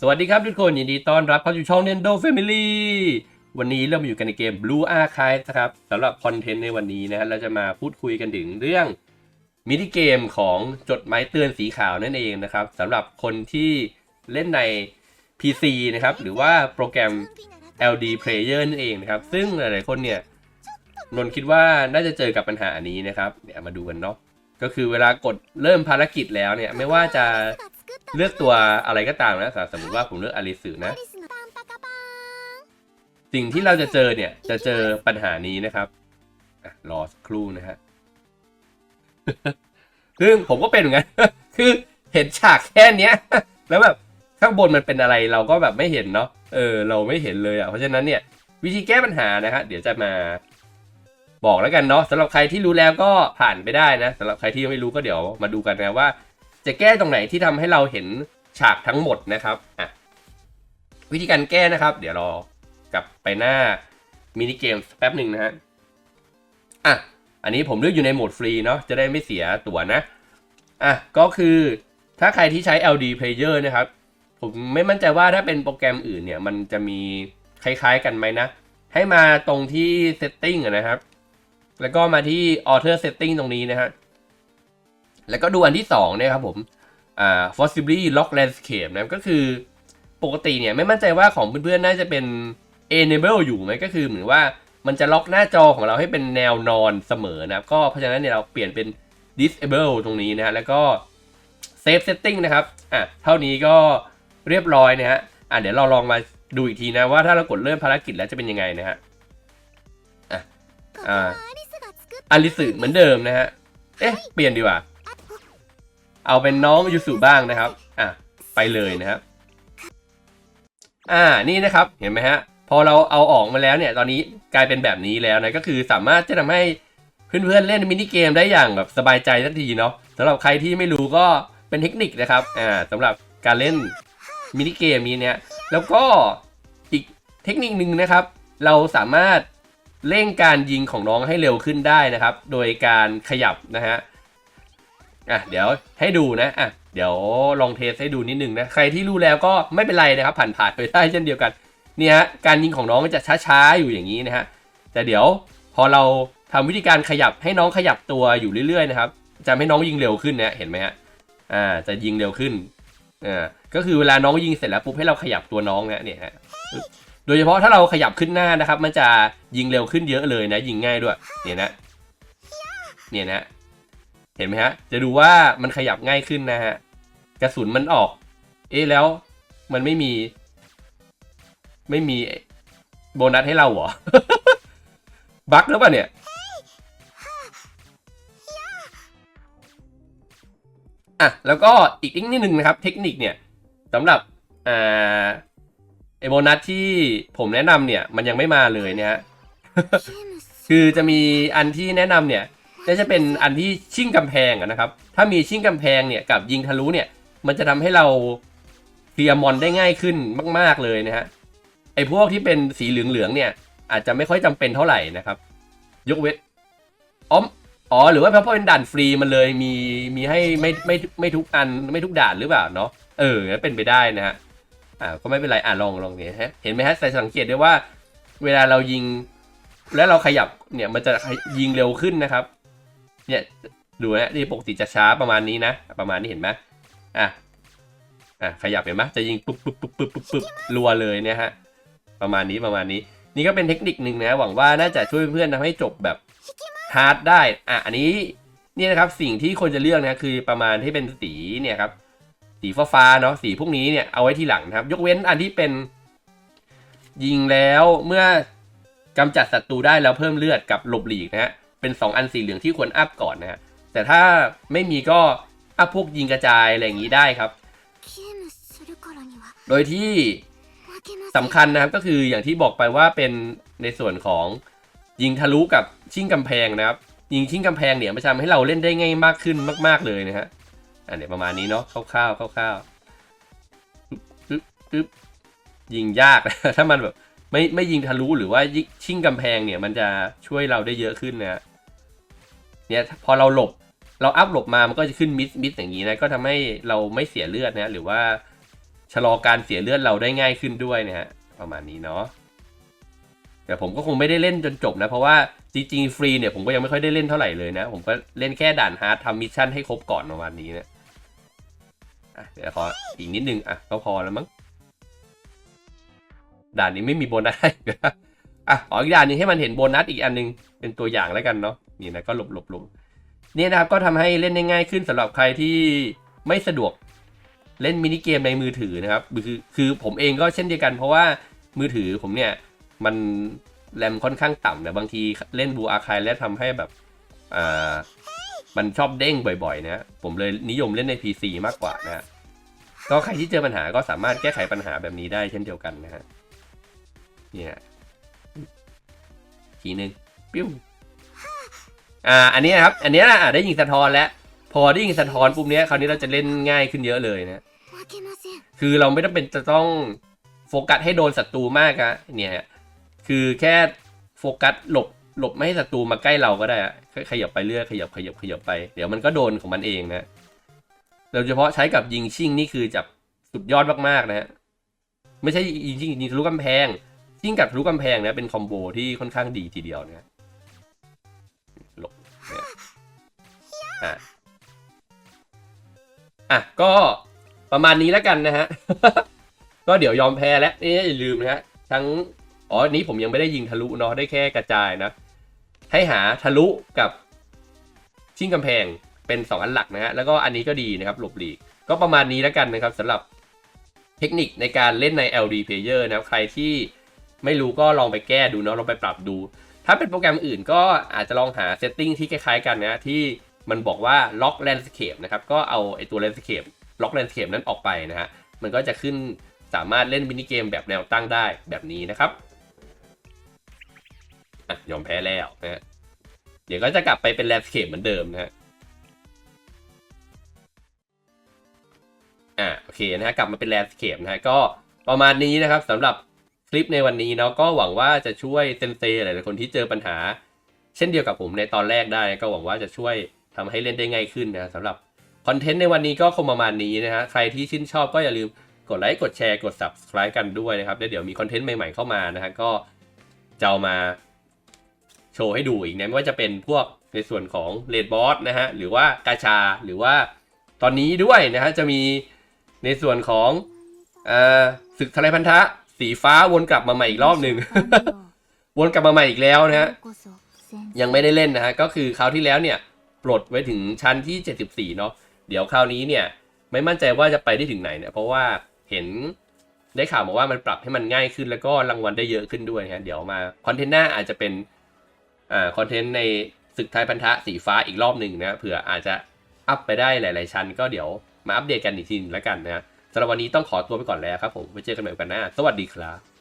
สวัสดีครับทุกคนยินดีต้อนรับเข้าสู่ช่อง Nintendo Family วันนี้เรามาอยู่กันในเกม Blue Archive นะครับสำหรับคอนเทนต์ในวันนี้นะฮะเราจะมาพูดคุยกันถึงเรื่องมินิเกมของจดหมายเตือนสีขาวนั่นเองนะครับสำหรับคนที่เล่นใน PC นะครับหรือว่าโปรแกรม LD Player นั่นเองนะครับ ซึ่งหลายๆคนเนี่ยนนท์คิดว่าน่าจะเจอกับปัญหานี้นะครับเดี๋ยวมาดูกันเนาะก็คือเวลากดเริ่มภารกิจแล้วเนี่ยไม่ว่าจะ เลือกตัวอะไรก็ตามนะสมมติว่าผมเลือกอลิสึนะ สิ่งที่เราจะเจอเนี่ยจะเจอปัญหานี้นะครับรอสักครู่นะฮะซึ่งผมก็เป็นเหมือนกันคือเห็นฉากแค่เนี้ย แล้วแบบข้างบนมันเป็นอะไรเราก็แบบไม่เห็นเนาะเออ เราไม่เห็นเลยอะเพราะฉะนั้นเนี่ย วิธีแก้ปัญหานะฮะเดี๋ยวจะมาบอกแล้วกันเนาะสำหรับใครที่รู้แล้วก็ผ่านไปได้นะสำหรับใครที่ยังไม่รู้ก็เดี๋ยวมาดูกันนะว่า จะแก้ตรงไหนที่ทำให้เราเห็นฉากทั้งหมดนะครับอะวิธีการแก้นะครับ เดี๋ยวรอกลับไปหน้ามินิเกมแป๊บหนึ่งนะฮะอะอันนี้ผมเลือกอยู่ในโหมดฟรีเนาะจะได้ไม่เสียตั๋วนะอะก็คือถ้าใครที่ใช้ LD Player นะครับ ผมไม่มั่นใจว่าถ้าเป็นโปรแกรมอื่นเนี่ย มันจะมีคล้ายๆกันไหมนะ ให้มาตรงที่ Setting นะครับ แล้วก็มาที่ Author Setting ตรงนี้นะฮะ แล้วก็ดูอันที่2เนี่ยครับผมอ่า possibly lock landscape นะก็คือปกติเนี่ยไม่มั่นใจว่าของเพื่อนๆน่าจะเป็น enable อยู่ไหมก็คือเหมือนว่ามันจะล็อกหน้าจอของเราให้เป็นแนวนอนเสมอนะครับก็เพราะฉะนั้นเนี่ยเราเปลี่ยนเป็น disable ตรงนี้นะฮะแล้วก็ save setting นะครับอะเท่านี้ก็เรียบร้อยนะฮะอะเดี๋ยวเราลองมาดูอีกทีนะว่าถ้าเรากดเริ่มภารกิจแล้วจะเป็นยังไงนะฮะอะอ่าอลิสึเหมือนเดิมนะฮะเอ๊ะเปลี่ยนดีกว่า เอาเป็นน้องยูสุบ้างนะครับ อะ ไปเลยนะครับ อ่า นี่นะครับ เห็นไหมฮะ พอเราเอาออกมาแล้วเนี่ย ตอนนี้กลายเป็นแบบนี้แล้วนะ ก็คือสามารถจะทำให้เพื่อนๆเล่นมินิเกมได้อย่างแบบสบายใจสักทีเนาะสำหรับใครที่ไม่รู้ก็เป็นเทคนิคนะครับ อ่าสำหรับการเล่นมินิเกมนี้เนี่ย แล้วก็อีกเทคนิคนึงนะครับ เราสามารถเร่งการยิงของน้องให้เร็วขึ้นได้นะครับ โดยการขยับนะฮะ อะเดี๋ยวให้ดูนะอะเดี๋ยวลองเทสให้ดูนิดนึงนะใครที่รู้แล้วก็ไม่เป็นไรนะครับผ่านผ่านไปได้เช่นเดียวกันเนี่ยการยิงของน้องจะช้าๆอยู่อย่างนี้นะฮะแต่เดี๋ยวพอเราทำวิธีการขยับให้น้องขยับตัวอยู่เรื่อยๆนะครับจะให้น้องยิงเร็วขึ้นนะเห็นไหมฮะอ่าจะยิงเร็วขึ้นอ่าก็คือเวลาน้องยิงเสร็จแล้วปุ๊บให้เราขยับตัวน้องนะเนี่ยฮะโดยเฉพาะถ้าเราขยับขึ้นหน้านะครับ มันจะยิงเร็วขึ้นเยอะเลยนะ ยิงง่ายด้วยเนี่ยนะเนี่ยนะ เห็นไหมฮะ จะดูว่ามันขยับง่ายขึ้นนะฮะ กระสุนมันออก เอ๊ะแล้วมันไม่มี ไม่มีโบนัสให้เราเหรอ บั๊กหรือเปล่าเนี่ย อะ แล้วก็อีกนิดนึงนะครับ เทคนิคเนี่ยสำหรับอ่าไอโบนัสที่ผมแนะนำเนี่ย มันยังไม่มาเลยเนี่ยคือจะมีอันที่แนะนำเนี่ย ก็จะเป็นอันที่ชิ่งกำแพงนะครับ ถ้ามีชิ่งกำแพงเนี่ยกับยิงทะลุเนี่ย มันจะทำให้เราเคลียร์มอนได้ง่ายขึ้นมาก ๆเลยนะฮะ ไอ้พวกที่เป็นสีเหลืองๆเนี่ย อาจจะไม่ค่อยจำเป็นเท่าไหร่นะครับ ยกเว้นอ๋ออ๋อ หรือว่าเพราะเป็นด่านฟรีมันเลยมีมีให้ไม่ไม่ไม่ทุกอันไม่ทุกด่านหรือเปล่าเนาะ เออเป็นไปได้นะฮะ อ่าก็ไม่เป็นไร อ่าลองลองเนี่ยฮะ เห็นไหมฮะใสังเกตได้ว่า เวลาเรายิง แล้วเราขยับเนี่ยมันจะยิงเร็วขึ้นนะครับ เนี่ยดูนะนี่ปกติจะช้าประมาณนี้นะ ประมาณนี้เห็นไหมอะอะขยับเห็นไหมจะยิงปุ๊บปุ๊บปุ๊บปุ๊บปุ๊บปุ๊บรัวเลยเนี่ยฮะประมาณนี้ประมาณนี้ นี่ก็เป็นเทคนิคหนึ่งนะหวังว่าน่าจะช่วยเพื่อนทำให้จบแบบฮาร์ดได้อะอันนี้นี่นะครับสิ่งที่คนจะเลือกนะคือประมาณที่เป็นสีเนี่ยครับสีฟ้าๆเนาะสีพวกนี้เนี่ยเอาไว้ที่หลังนะครับ ยกเว้นอันที่เป็น ยิงแล้วเมื่อกำจัดศัตรูได้แล้วเพิ่มเลือดกับหลบหลีกนะฮะ เป็น 2 อันสีเหลืองที่ควรอัพก่อนนะฮะแต่ถ้าไม่มีก็อัพพวกยิงกระจายอะไรอย่างนี้ได้ครับ โดยที่สำคัญนะครับก็คืออย่างที่บอกไปว่าเป็นในส่วนของยิงทะลุกับชิ่งกำแพงนะครับ ยิงชิ่งกำแพงเนี่ยมันทำให้เราเล่นได้ง่ายมากขึ้นมาก ๆเลยนะฮะอันเนี้ยวประมาณนี้เนาะคร่าวๆคร่าวๆปึ๊บปึ๊บยิงยากถ้ามันแบบไม่ไม่ยิงทะลุหรือว่ายิงชิ่งกำแพงเนี่ยมันจะช่วยเราได้เยอะขึ้นนะฮะ เนี่ยพอเราหลบเราอัพหลบมามันก็จะขึ้นมิสมิสอย่างนี้นะก็ทำให้เราไม่เสียเลือดนะหรือว่าชะลอการเสียเลือดเราได้ง่ายขึ้นด้วยนะฮะประมาณนี้เนาะแต่ผมก็คงไม่ได้เล่นจนจบนะ เพราะว่าจริงๆฟรีเนี่ยผมก็ยังไม่ค่อยได้เล่นเท่าไหร่เลยนะ ผมก็เล่นแค่ด่านฮาร์ดทำมิชชั่นให้ครบก่อนประมาณนี้นะอะเดี๋ยวขออีกนิดนึงอะก็พอแล้วมั้งด่านนี้ไม่มีโบนัสให้อะขออีกด่านหนึงให้มันเห็นโบนัสอีกอันนึงเป็นตัวอย่างแล้วกันเนาะ นี่นะก็หลบหลบลบเนี่นะครับก็ทำให้เล่นได้ง่ายขึ้นสำหรับใครที่ไม่สะดวกเล่นมินิเกมในมือถือนะครับคือคือผมเองก็เช่นเดียวกัน เพราะว่ามือถือผมเนี่ยมันแรมค่อนข้างต่ำเนี่ยบางทีเล่นบูอาคายแล้วทำให้แบบอ่ามันชอบเด้งบ่อยๆนะผมเลยนิยมเล่นใน PC มากกว่านะฮะก็ใครที่เจอปัญหาก็สามารถแก้ไขปัญหาแบบนี้ได้เช่นเดียวกันนะฮะเนี่ยทีหนึ่งปิ้ว อ่าอันนี้นะครับ อันนี้นะได้ยิงสะท้อนแล้ว พอได้ยิงสะท้อนปุ่มเนี้ยคราวนี้เราจะเล่นง่ายขึ้นเยอะเลยนะคือเราไม่ต้องเป็นจะต้องโฟกัสให้โดนศัตรูมากอะเนี่ยคือแค่โฟกัสหลบหลบไม่ให้ศัตรูมาใกล้เราก็ได้ขยับไปเรื่อยขยับขยับขยับไป เดี๋ยวมันก็โดนของมันเองนะโดยเฉพาะใช้กับยิงชิ่งนี่คือจับสุดยอดมากๆนะฮะไม่ใช่ยิงชิ่งยิงทะลุกำแพงชิ่งกับทะลุกำแพงนะเป็นคอมโบที่ค่อนข้างดีทีเดียวนะ อะอะก็ประมาณนี้แล้วกันนะฮะ ก็เดี๋ยวยอมแพ้แล้วนี่อย่าลืมนะฮะทั้งอ๋อนี้ผมยังไม่ได้ยิงทะลุเนาะได้แค่กระจายนะ ให้หาทะลุกับชิงกำแพงเป็นสองอันหลักนะฮะแล้วก็อันนี้ก็ดีนะครับหลบหลีกก็ประมาณนี้แล้วกันนะครับสำหรับเทคนิคในการเล่นใน LD Player นะครับใครที่ไม่รู้ก็ลองไปแก้ดูเนาะลองไปปรับดู ถ้าเป็นโปรแกรมอื่นก็อาจจะลองหาเซตติ้งที่คล้ายๆกันนะที่ มันบอกว่าล็อกแลนด์สเคปนะครับก็เอาไอตัวแลนด์สเคปล็อกแลนด์สเคปนั้นออกไปนะฮะมันก็จะขึ้นสามารถเล่นมินิเกมแบบแนวตั้งได้แบบนี้นะครับอะยอมแพ้แล้วนะฮะเดี๋ยวก็จะกลับไปเป็นแลนด์สเคปเหมือนเดิมนะฮะอ่าโอเคนะฮะกลับมาเป็นแลนด์สเคปนะฮะก็ประมาณนี้นะครับสำหรับคลิปในวันนี้เนาะก็หวังว่าจะช่วยเซนเซหลายๆคนที่เจอปัญหา เช่นเดียวกับผมในตอนแรกได้ก็หวังว่าจะช่วย ทำให้เล่นได้ง่ายขึ้นนะสำหรับคอนเทนต์ในวันนี้ก็คงประมาณนี้นะฮะใครที่ชื่นชอบก็อย่าลืมกดไลค์กดแชร์กด subscribe กันด้วยนะครับแล้วเดี๋ยวมีคอนเทนต์ใหม่ๆเข้ามานะฮะก็จะเอามาโชว์ให้ดูอีกนะไม่ว่าจะเป็นพวกในส่วนของเลดบอสนะฮะหรือว่ากาชาหรือว่าตอนนี้ด้วยนะฮะจะมีในส่วนของเอ่อศึกทะเลพันธะ สีฟ้าวนกลับมาใหม่อีกรอบหนึ่งวนกลับมาใหม่อีกแล้วนะฮะยังไม่ได้เล่นนะฮะก็คือคราวที่แล้วเนี่ย ปลดไว้ถึงชั้นที่ 74 เนาะเดี๋ยวคราวนี้เนี่ยไม่มั่นใจว่าจะไปได้ถึงไหนเนี่ยเพราะว่าเห็นได้ข่าวมาว่ามันปรับให้มันง่ายขึ้นแล้วก็รางวัลได้เยอะขึ้นด้วยนะเดี๋ยวมาคอนเทนต์หน้าอาจจะเป็นอ่าคอนเทนต์ในศึกไทยพันธะสีฟ้าอีกรอบหนึ่งนะเผื่ออาจจะอัพไปได้หลาย ๆ ชั้น ก็เดี๋ยวมาอัปเดตกันอีกทีนึงแล้วกันนะสำหรับวันนี้ต้องขอตัวไปก่อนแล้วครับผมไว้เจอกันใหม่กาสหน้าสวัสดีครับ